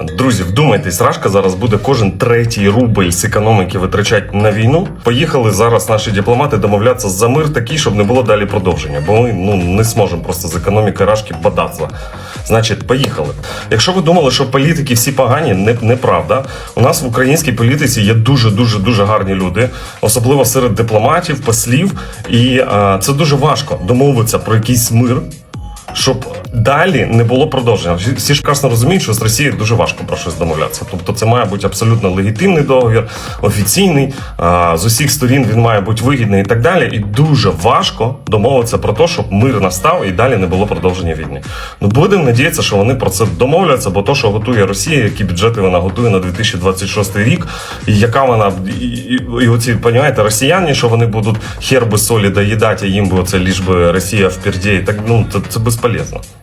Друзі, вдумайтесь, Рашка зараз буде кожен третій рубль з економіки витрачати на війну. Поїхали зараз наші дипломати домовлятися за мир такий, щоб не було далі продовження, бо ми ну не зможемо просто з економікою Рашки бодатися. Значить, поїхали. Якщо ви думали, що політики всі погані, не, неправда. У нас в українській політиці є дуже дуже дуже гарні люди, особливо серед дипломатів, послів, і а, це дуже важко домовитися про якийсь мир щоб далі не було продовження. Всі- ж красно розуміють, що з Росією дуже важко про щось домовлятися. Тобто це має бути абсолютно легітимний договір, офіційний, з усіх сторін він має бути вигідний і так далі. І дуже важко домовитися про те, щоб мир настав і далі не було продовження війни. Ну будемо надіятися, що вони про це домовляться, бо то, що готує Росія, які бюджети вона готує на 2026 рік, і яка вона і, і, і оці, понімаєте, росіяни, що вони будуть хер би солі доїдати, їм би це ліж би Росія впереді. Так ну це, це безполезно.